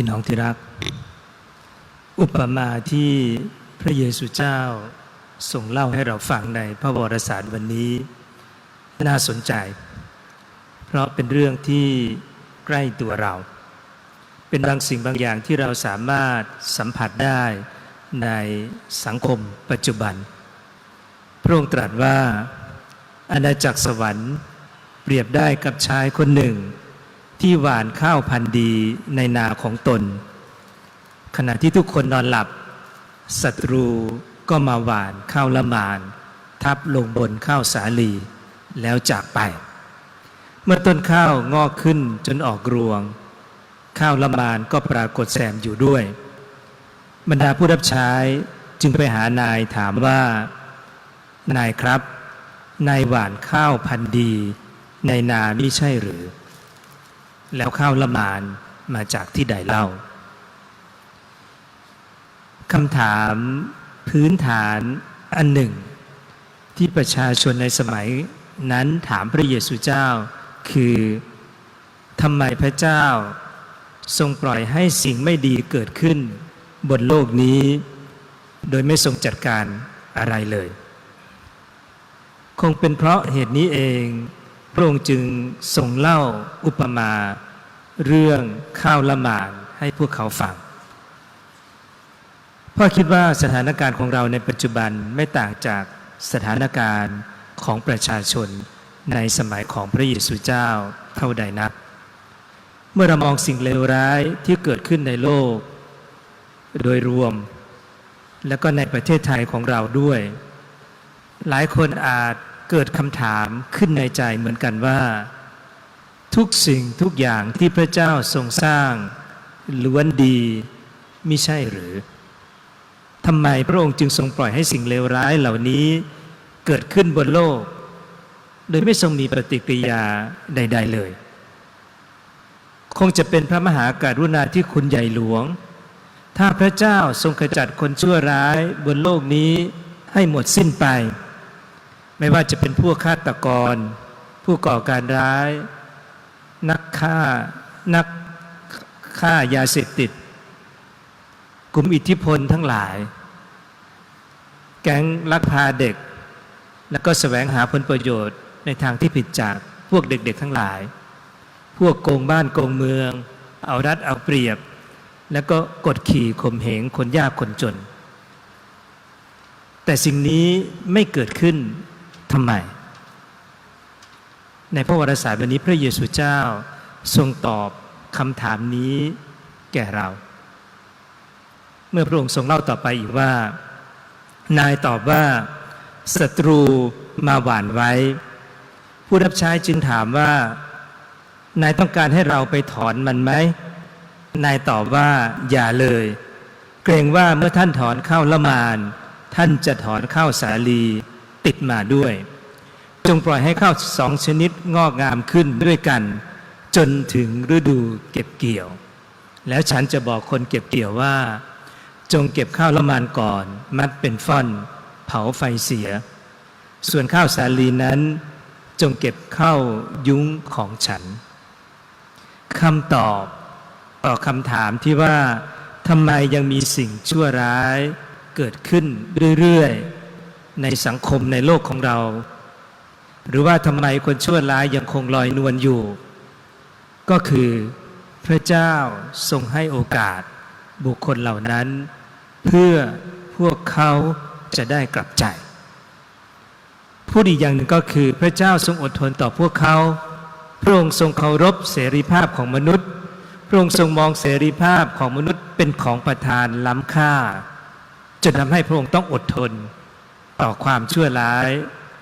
พี่น้องที่รัก อุปมาที่พระเยซูเจ้าทรงเล่าให้เราฟังในพระวรสารวันนี้ น่าสนใจ เพราะเป็นเรื่องที่ใกล้ตัวเรา เป็นบางสิ่งบางอย่างที่เราสามารถสัมผัสได้ในสังคมปัจจุบัน พระองค์ตรัสว่าอาณาจักรสวรรค์เปรียบได้กับชายคนหนึ่ง ที่หวานข้าวพันธุ์ดีในนาของตน ขณะที่ทุกคนนอนหลับศัตรูก็มาหวานข้าวละมาน ทับลงบนข้าวสาลีแล้วจากไป เมื่อต้นข้าวงอกขึ้นจนออกรวง ข้าวละมานก็ปรากฏแซมอยู่ด้วย บรรดาผู้รับใช้จึงไปหานายถามว่า นายครับ นายหวานข้าวพันธุ์ดี ในนาไม่ใช่หรือ แล้วข้าวละมานมาจากที่ใดเล่าคำถามพื้นฐานอันหนึ่ง ที่ประชาชนในสมัยนั้นถามพระเยซูเจ้า คือทำไมพระเจ้า ทรงปล่อยให้สิ่งไม่ดีเกิดขึ้น บนโลกนี้ โดยไม่ทรงจัดการอะไรเลย คงเป็นเพราะเหตุนี้เอง ระองค์จึงทรงเล่าอุปมา เรื่องข้าวละหมาดให้พวกเขาฟังพ่อคิดว่าสถานการณ์ของเราในปัจจุบันไม่ต่างจากสถานการณ์ของประชาชนในสมัยของพระเยซูเจ้าเท่าใดนัก เมื่อเรามองสิ่งเลวร้ายที่เกิดขึ้นในโลก โดยรวม และก็ในประเทศไทยของเราด้วย หลายคนอาจ เกิดคำถามขึ้นในใจเหมือนกันว่า ทุกสิ่งทุกอย่างที่พระเจ้าทรงสร้างล้วนดีมิใช่หรือทำไมพระองค์จึงทรงปล่อยให้สิ่งเลวร้ายเหล่านี้เกิดขึ้นบนโลก โดยไม่ทรงมีปฏิกิริยาใด ๆเลย คงจะเป็นพระมหากรุณาธิคุณใหญ่หลวง ถ้าพระเจ้าทรงขจัดคนชั่วร้ายบนโลกนี้ให้หมดสิ้นไป ไม่ว่าจะเป็นพวกฆาตกร ผู้ก่อการร้าย นักฆ่า นักฆ่ายาเสพติด กลุ่มอิทธิพลทั้งหลาย แก๊งลักพาเด็ก แล้วก็แสวงหาผลประโยชน์ในทางที่ผิดจากพวกเด็กๆทั้งหลาย พวกโกงบ้านโกงเมือง เอารัดเอาเปรียบ แล้วก็กดขี่ข่มเหงคนยากคนจน แต่สิ่งนี้ไม่เกิดขึ้น ทำไม ในพระวรสารวันนี้พระเยซูเจ้าทรงตอบคำถามนี้แก่เรา เมื่อพระองค์ทรงเล่าต่อไปอีกว่า นายตอบว่าศัตรูมาหวานไว้ ผู้รับใช้จึงถามว่า นายต้องการให้เราไปถอนมันไหมนายตอบว่าอย่าเลย เกรงว่าเมื่อท่านถอนข้าวละมาน ท่านจะถอนข้าวสาลี ติดมาด้วย จงปล่อยให้ข้าวสองชนิดงอกงามขึ้นด้วยกัน จนถึงฤดูเก็บเกี่ยว แล้วฉันจะบอกคนเก็บเกี่ยวว่า จงเก็บข้าวละมานก่อน มัดเป็นฟ่อน เผาไฟเสีย ส่วนข้าวสาลีนั้น จงเก็บเข้ายุ้งของฉันคำตอบต่อคำถามที่ว่าทำไมยังมีสิ่งชั่วร้ายเกิดขึ้นเรื่อยๆ ในสังคมในโลกของเรา หรือว่าทำไมคนชั่วร้ายยังคงลอยนวลอยู่ ก็คือพระเจ้าทรงให้โอกาสบุคคลเหล่านั้น เพื่อพวกเขาจะได้กลับใจ พูดอีกอย่างหนึ่งก็คือพระเจ้าทรงอดทนต่อพวกเขา พระองค์ทรงเคารพเสรีภาพของมนุษย์ พระองค์ทรงมองเสรีภาพของมนุษย์เป็นของประทานล้ำค่าจนทำให้พระองค์ต้องอดทน ต่อความชั่วร้าย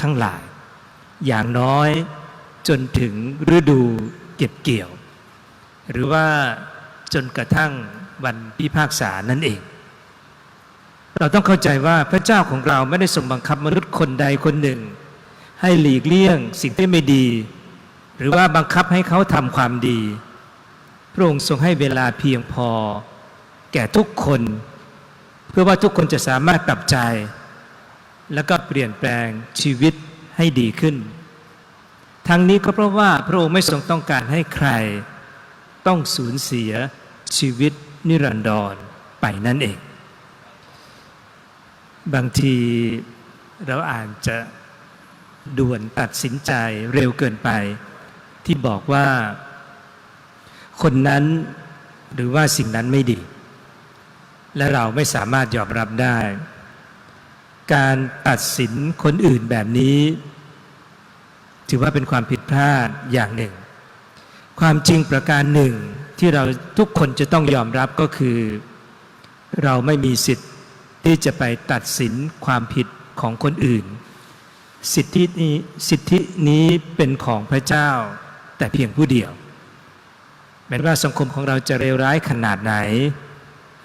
ทั้งหลาย อย่างน้อยจนถึงฤดูเก็บเกี่ยว หรือว่าจนกระทั่งวันพิพากษานั่นเอง เราต้องเข้าใจว่าพระเจ้าของเราไม่ได้ทรงบังคับมนุษย์คนใดคนหนึ่ง ให้หลีกเลี่ยงสิ่งที่ไม่ดี หรือว่าบังคับให้เขาทำความดี พระองค์ทรงให้เวลาเพียงพอ แก่ทุกคน เพื่อว่าทุกคนจะสามารถกลับใจ แล้วก็เปลี่ยนแปลงชีวิตให้ดีขึ้น ทั้งนี้ก็เพราะว่าพระองค์ไม่ทรงต้องการให้ใคร ต้องสูญเสียชีวิตนิรันดรไปนั่นเอง บางทีเราอาจจะด่วนตัดสินใจเร็วเกินไป ที่บอกว่า คนนั้นหรือว่าสิ่งนั้นไม่ดี และเราไม่สามารถยอมรับได้ การตัดสินคนอื่นแบบนี้ ถือว่าเป็นความผิดพลาดอย่างหนึ่ง ความจริงประการหนึ่งที่เราทุกคนจะต้องยอมรับก็คือ เราไม่มีสิทธิ์ที่จะไปตัดสินความผิดของคนอื่น สิทธินี้สิทธินี้เป็นของพระเจ้า แต่เพียงผู้เดียวแม้ว่าสังคมของเราจะเลวร้ายขนาดไหน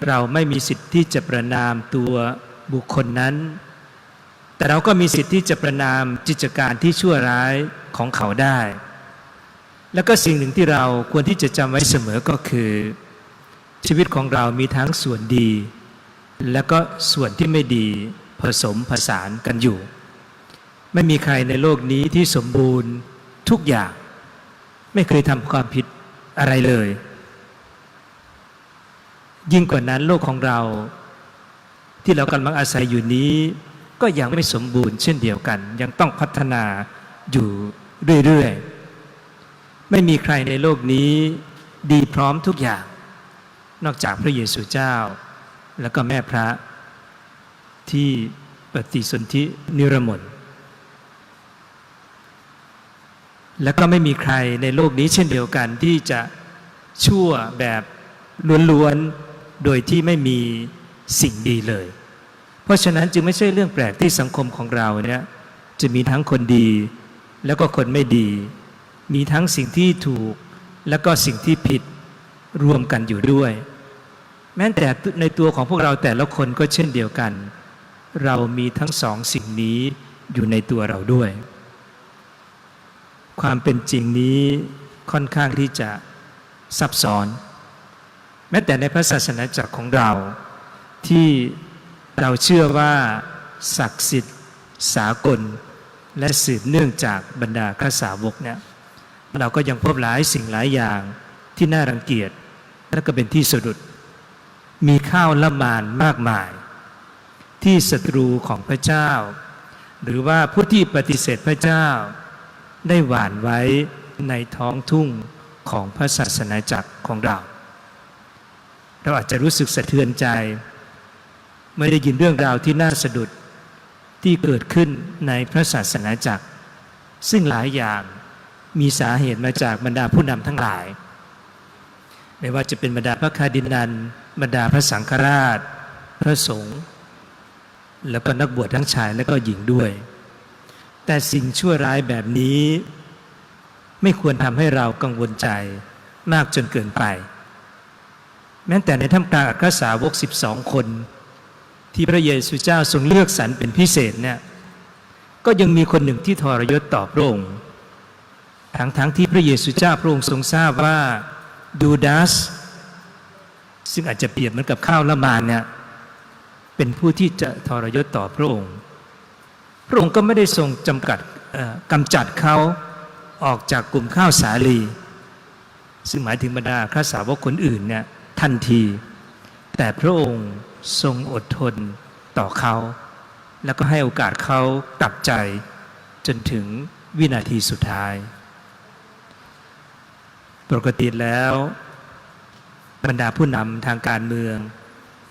เราไม่มีสิทธิ์ที่จะประนามตัวบุคคลนั้น แต่เราก็มีสิทธิ์ที่จะประนามกิจการที่ชั่วร้ายของเขาได้ แล้วก็สิ่งหนึ่งที่เราควรที่จะจำไว้เสมอก็คือ ชีวิตของเรามีทั้งส่วนดี และก็ส่วนที่ไม่ดีผสมผสานกันอยู่ ไม่มีใครในโลกนี้ที่สมบูรณ์ทุกอย่าง ไม่เคยทำความผิดอะไรเลย ยิ่งกว่านั้นโลกของเรา ที่เรากำลังอาศัยอยู่นี้ ก็ยังไม่สมบูรณ์เช่นเดียวกัน ยังต้องพัฒนาอยู่เรื่อยๆ ไม่มีใครในโลกนี้ดีพร้อมทุกอย่าง นอกจากพระเยซูเจ้า แล้วก็แม่พระที่ปฏิสนธินิรมนและก็ไม่มีใครในโลกนี้เช่นเดียวกันที่จะชั่วแบบล้วนๆ โดยที่ไม่มีสิ่งดีเลย ราะฉะนั้นจึงไม่ใช่เรื่องแปลกที่สังคมของเราเนี่ยจะมีทั้งคนดีแล้วก็คนไม่ดี มีทั้งสิ่งที่ถูกแล้วก็สิ่งที่ผิดรวมกันอยู่ด้วย แม้แต่ในตัวของพวกเราแต่ละคนก็เช่นเดียวกัน เรามีทั้งสองสิ่งนี้อยู่ในตัวเราด้วย ความเป็นจริงนี้ค่อนข้างที่จะซับซ้อน แม้แต่ในพระศาสนาจักรของเราที่ เราเชื่อว่าศักดิ์สิทธิ์สากล และสืบเนื่องจากบรรดาข้าสาวกเนี่ยเราก็ยังพบหลายสิ่งหลายอย่างที่น่ารังเกียจและก็เป็นที่สะดุด มีข้าวละมานมากมาย ที่ศัตรูของพระเจ้า หรือว่าผู้ที่ปฏิเสธพระเจ้า ได้หวานไว้ในท้องทุ่งของพระศาสนาจักรของเรา เราอาจจะรู้สึกสะเทือนใจ ไม่ได้ยินเรื่องราวที่น่าสะดุดที่เกิดขึ้นในพระศาสนาจักร ซึ่งหลายอย่างมีสาเหตุมาจากบรรดาผู้นำทั้งหลาย ไม่ว่าจะเป็นบรรดาพระคาดินันบรรดาพระสังฆราช พระสงฆ์แล้วก็นักบวชทั้งชายและก็หญิงด้วย แต่สิ่งชั่วร้ายแบบนี้ ไม่ควรทำให้เรากังวลใจมากจนเกินไป แม้แต่ในท่ามกลางอัครสาวก 12 คน ที่พระเยซูเจ้าทรงเลือกสรรเป็นพิเศษเนี่ยก็ยังมีคนหนึ่งที่ทรยศต่อพระองค์ทั้งทั้งที่พระเยซูเจ้าพระองค์ทรงทราบว่าดูดัสซึ่งอาจจะเปรียบเหมือนกับข้าวละมานเนี่ยเป็นผู้ที่จะทรยศต่อพระองค์ พระองค์ก็ไม่ได้ทรงจำกัดกำจัดเขาออกจากกลุ่มข้าวสาลี ซึ่งหมายถึงบรรดาข้าสาวกคนอื่นเนี่ยทันที แต่พระองค์ ทรงอดทนต่อเขา แล้วก็ให้โอกาสเขากลับใจจนถึงวินาทีสุดท้าย ปกติแล้วบรรดาผู้นำทางการเมือง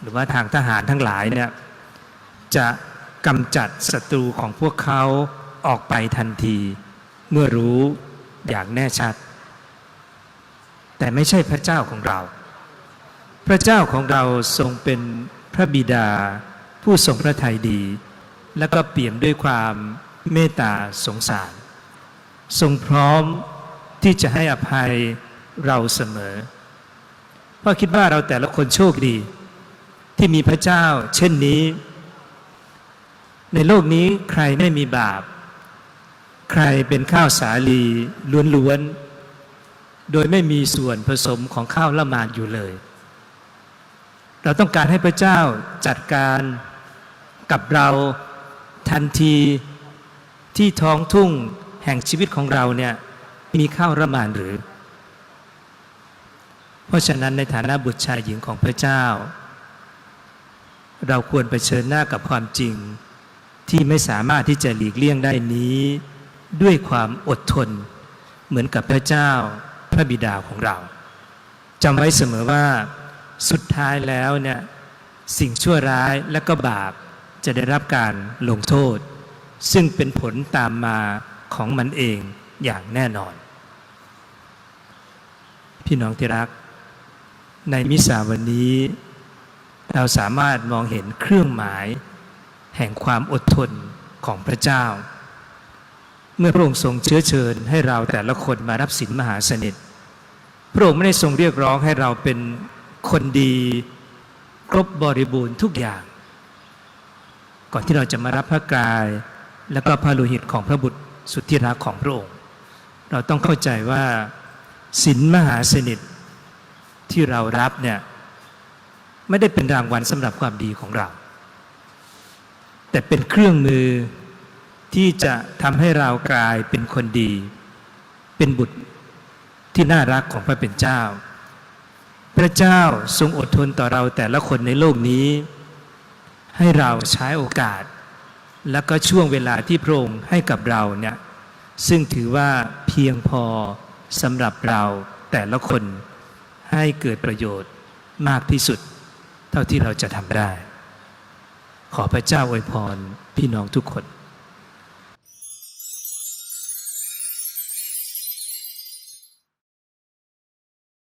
หรือว่าทางทหารทั้งหลายเนี่ยจะกำจัดศัตรูของพวกเขาออกไปทันที เมื่อรู้อย่างแน่ชัด แต่ไม่ใช่พระเจ้าของเรา พระเจ้าของเราทรงเป็น พระบิดา ผู้ทรงพระทัยดี และก็เปี่ยมด้วยความเมตตาสงสาร ทรงพร้อมที่จะให้อภัยเราเสมอเพราะคิดว่าเราแต่ละคนโชคดี ที่มีพระเจ้า เช่นนี้ ในโลกนี้ใครไม่มีบาป ใครเป็นข้าวสาลีล้วนๆโดยไม่มีส่วนผสมของข้าวละมานอยู่เลย เราต้องการให้พระเจ้าจัดการกับเราทันทีที่ท้องทุ่งแห่งชีวิตของเราเนี่ยมีข้าวละมานหรือ เพราะฉะนั้นในฐานะบุตรชายหญิงของพระเจ้า เราควรเผชิญหน้ากับความจริงที่ไม่สามารถที่จะหลีกเลี่ยงได้นี้ ด้วยความอดทน เหมือนกับพระเจ้าพระบิดาของเราจำไว้เสมอว่า สุดท้ายแล้วเนี่ยสิ่งชั่วร้ายและก็บาปจะได้รับการลงโทษ ซึ่งเป็นผลตามมาของมันเองอย่างแน่นอน พี่น้องที่รัก ในมิสาวันนี้ เราสามารถมองเห็นเครื่องหมาย แห่งความอดทนของพระเจ้า เมื่อพระองค์ทรงเชื้อเชิญให้เราแต่ละคนมารับสินมหาสนิทพระองค์ไม่ได้ทรงเรียกร้องให้เราเป็น คนดีครบบริบูรณ์ทุกอย่าง ก่อนที่เราจะมารับพระกาย และก็พระโลหิตของพระบุตรสุดที่รักของพระองค์ เราต้องเข้าใจว่าสินมหาสนิทที่เรารับเนี่ยไม่ได้เป็นรางวัลสำหรับความดีของเรา แต่เป็นเครื่องมือที่จะทำให้เรากลายเป็นคนดี เป็นบุตรที่น่ารักของพระเป็นเจ้า พระเจ้าทรงอดทนต่อเราแต่ละคนในโลกนี้ ให้เราใช้โอกาส และก็ช่วงเวลาที่พระองค์ให้กับเราเนี่ยซึ่งถือว่าเพียงพอสำหรับเราแต่ละคนให้เกิดประโยชน์มากที่สุด เท่าที่เราจะทำได้ ขอพระเจ้าอวยพรพี่น้องทุกคน